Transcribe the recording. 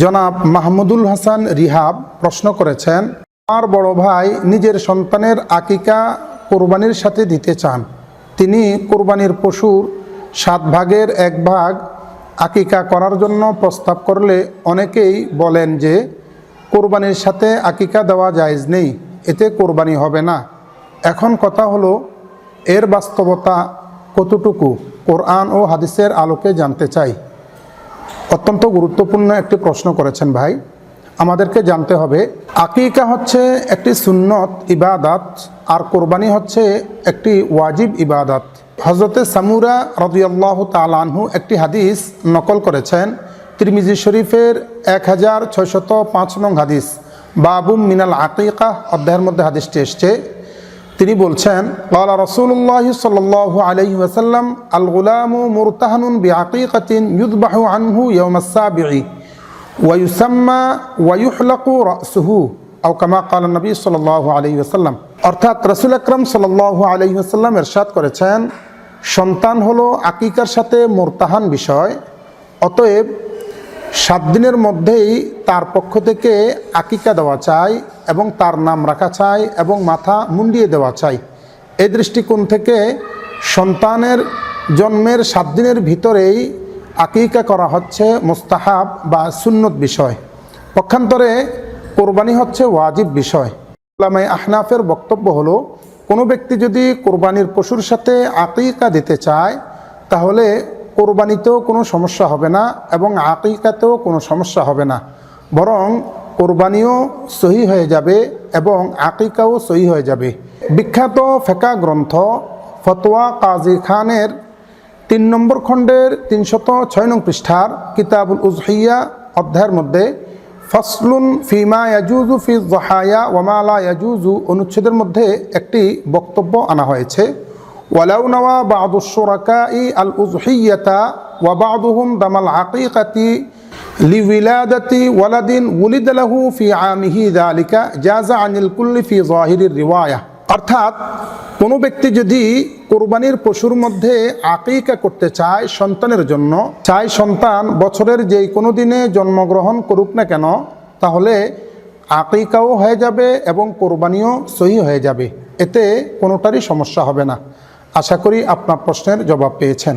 জনাব মাহমুদুল হাসান রিহাব প্রশ্ন করেছেন, আমার বড় ভাই নিজের সন্তানের আকিকা কোরবানির সাথে দিতে চান। তিনি কোরবানির পশুর সাত ভাগের এক ভাগ আকিকা করার জন্য প্রস্তাব করলে অনেকেই বলেন যে, কোরবানির সাথে আকিকা দেওয়া জায়জ নেই, এতে কোরবানি হবে না। এখন কথা হলো, এর বাস্তবতা কতটুকু? কোরআন ও হাদিসের আলোকে জানতে চাই। অত্যন্ত গুরুত্বপূর্ণ একটি প্রশ্ন করেছেন ভাই। আমাদেরকে জানতে হবে, আকিকা হচ্ছে একটি সুন্নত ইবাদাত আর কোরবানি হচ্ছে একটি ওয়াজিব ইবাদাত। হজরতে সামুরা রদিয়াল্লাহ তালানহু একটি হাদিস নকল করেছেন, তিরমিজি শরীফের এক হাজার ছয়শত পাঁচ নং হাদিস। বাবুম মিনাল আকিকা, অধ্যায়ের মধ্যে হাদিসটি এসছে তিনি বলছেন কলা রসুল্লাহ সাল আলহি ওয়াসাল্লাম আল গুলামু মুরতাহানুন বিআকিকাতিন ইউদবাহু আনহু ইয়ামাসাবিঈ অর্থাৎ করেছেন, সন্তান হলো আকিকার সাথে মোরতাহান বিষয়, অতএব সাত দিনের মধ্যেই তার পক্ষ থেকে আকিকা দেওয়া চাই এবং তার নাম রাখা চাই এবং মাথা মুন্ডিয়ে দেওয়া চাই। এই দৃষ্টিকোণ থেকে সন্তানের জন্মের সাত দিনের ভিতরেই আকিকা করা হচ্ছে মোস্তাহাব বা সুন্নত বিষয়। পক্ষান্তরে কোরবানি হচ্ছে ওয়াজিব বিষয়। আহনাফের বক্তব্য হলো, কোনো ব্যক্তি যদি কোরবানির পশুর সাথে আকিকা দিতে চায়, তাহলে কোরবানিতেও কোনো সমস্যা হবে না এবং আকিকাতেও কোনো সমস্যা হবে না। বরং কোরবানিও সহি হয়ে যাবে এবং আকিকাও সহি হয়ে যাবে। বিখ্যাত ফেকা গ্রন্থ ফতোয়া কাজী খানের তিন নম্বর খণ্ডের তিনশত ছয় নং পৃষ্ঠার কিতাবুল উজহিয়া অধ্যায়ের মধ্যে, ফসলুন ফিমা ইয়াজুজু ফি জহায়া ওয়ামালা ইয়াজুজু অনুচ্ছেদের মধ্যে একটি বক্তব্য আনা হয়েছে। ওয়ালাউ নওয়া বাদুসরাকাই আল উজহিয়াতা ওয়াবাদুহুম দামাল আকিকাতি লিউিলাদাতি ওয়ালাদিন উলিদ লাহু ফি আমিহি দালিকা জাজা আনিল কুল্লি ফি জাহিরির রিওয়ায়া। অর্থাৎ কোনো ব্যক্তি যদি কোরবানির পশুর মধ্যে আকিকা করতে চায় সন্তানের জন্য, চায় সন্তান বছরের যেই কোনো দিনে জন্মগ্রহণ করুক না কেন, তাহলে আকিকাও হয়ে যাবে এবং কোরবানিও সহি হয়ে যাবে। এতে কোনোটারই সমস্যা হবে না। আশা করি আপনার প্রশ্নের জবাব পেয়েছেন।